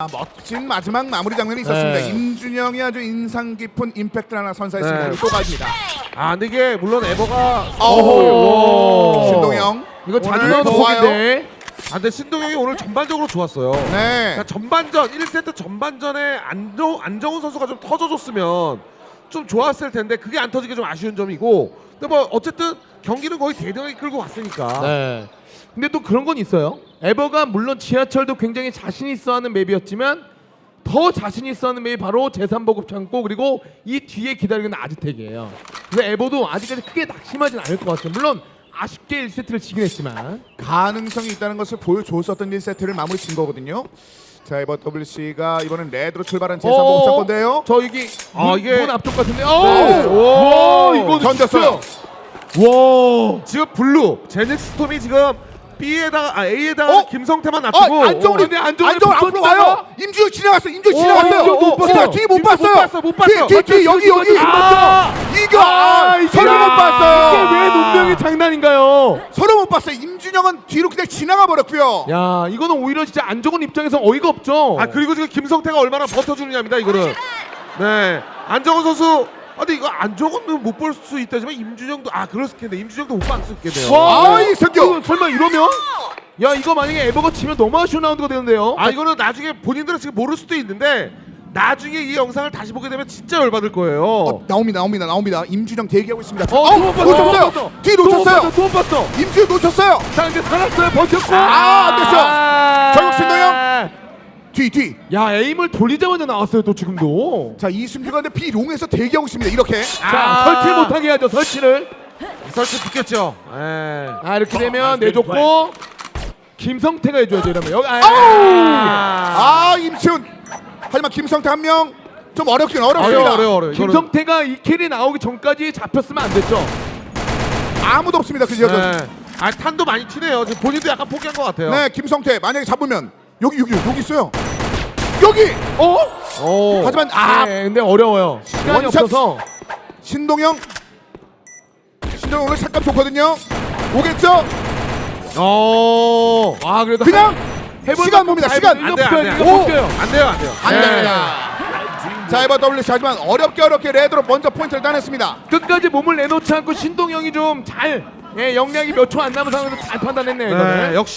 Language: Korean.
아, 멋진 마지막 마무리 장면이 있었습니다. 네. 임준영이 아주 인상 깊은 임팩트를 하나 선사했습니다. 네. 또 가집니다. 아 근데 이게 물론 에버가 어우, 오. 신동영. 이거 자주 오늘 나오는 좋아요. 곡인데. 아 근데 신동영이 오늘 전반적으로 좋았어요. 네. 그러니까 전반전 1세트 전반전에 안정 안정훈 선수가 좀 터져줬으면 좀 좋았을 텐데 그게 안 터지게 좀 아쉬운 점이고 근데 뭐 어쨌든 경기는 거의 대등하게 끌고 갔으니까 네. 근데 또 그런 건 있어요. 에버가 물론 지하철도 굉장히 자신 있어 하는 맵이었지만 더 자신 있어 하는 맵이 바로 제3보급 창고 그리고 이 뒤에 기다리고 있는 아즈텍이에요. 그래서 에버도 아직까지 크게 낙심하진 않을 것 같아요. 물론 아쉽게 1세트를 지긴 했지만 가능성이 있다는 것을 보여줬었던 1세트를 마무리 진 거거든요. 자, 이번 WC가 이번엔 레드로 출발한 제3 어, 보급상 건데요. 저 여기 아, 문, 이게- 문 앞쪽 같은데. 네. 오! 와, 이거 던졌어요. 와! 지금 블루 제닉스 톰이 지금 B에다가 아 A에다가 어? 김성태만 어, 놔두고 안정훈이 근데 안정훈이 안정훈 앞으로? 와요. 임준혁 지나갔어. 임준혁 오, 지나갔어요. 임준혁 못 봤어요. 뒤못못 봤어요. 봤어, 못 봤어. 뒤, 뒤, 뒤, 여기 여기 여기. 아! 이거 아, 서로 못 봤어요. 이게 왜 운명의 장난인가요? 서로 못 봤어요. 임준영은 뒤로 그냥 지나가 버렸고요. 야, 이거는 오히려 진짜 안 좋은 입장에서 어이가 없죠. 아 그리고 지금 김성태가 얼마나 버텨주느냐입니다 이거는 네 안정훈 선수 아 근데 이거 안정훈은 못 볼 수 있다지만 임준영도 아 그럴 수 있겠네 임준영도 못 봤을 겠네요 와, 아, 이 성격. 이거 설마 이러면? 야, 이거 만약에 에버가 치면 너무 아쉬운 라운드가 되는데요. 아 이거는 나중에 본인들은 지금 모를 수도 있는데 나중에 이 영상을 다시 보게 되면 진짜 열받을 거예요 어, 나옵니다, 나옵니다, 나옵니다. 임준영 대기하고 있습니다. 어, 어, 두번 봤어, 두번 놓쳤어요. 봤어. 뒤 두번 놓쳤어요. 두번 봤어. 임준영 놓쳤어요. 자, 근데 살았어요. 버텼고. 아, 안. 아. 결국 신동영. 뒤, 뒤. 야, 에임을 돌리자마자 나왔어요. 또 지금도. 자, 이승규가 근데 비롱에서 대기하고 있습니다. 이렇게. 자, 아. 설치 못하게 해야죠. 설치를. 설치 붙겠죠 예. 아, 이렇게 되면 내줬고 김성태가 해줘야죠. 이러면 여기. 아, 아, 임치훈. 하지만 김성태 한 명 좀 어렵긴 어렵습니다. 어려워 어려워 어려워 이거는- 김성태가 이 킬이 나오기 전까지 잡혔으면 안 됐죠. 아무도 없습니다. 그 지역은. 네. 네. 아 탄도 많이 튀네요 지금 본인도 약간 포기한 것 같아요 김성태 만약에 잡으면 여기 여기 여기 있어요. 여기. 어? 오. 하지만 아, 네, 근데 어려워요. 시간이 원샷. 없어서. 신동영. 신동영 오늘 잠깐 좋거든요. 오겠죠? 오. 와, 그래도 그냥 시간 봅니다. 다 시간. 안 돼요, 안 돼요. 오. 안 돼요 안 돼요 안 네. 됩니다. 자, 이번 WC 하지만 어렵게 어렵게 레드로 먼저 포인트를 따냈습니다. 끝까지 몸을 내놓지 않고 신동영이 좀 잘 예, 영량이 몇 초 안 남은 상황에서 잘 판단했네요. 이거는. 네, 역시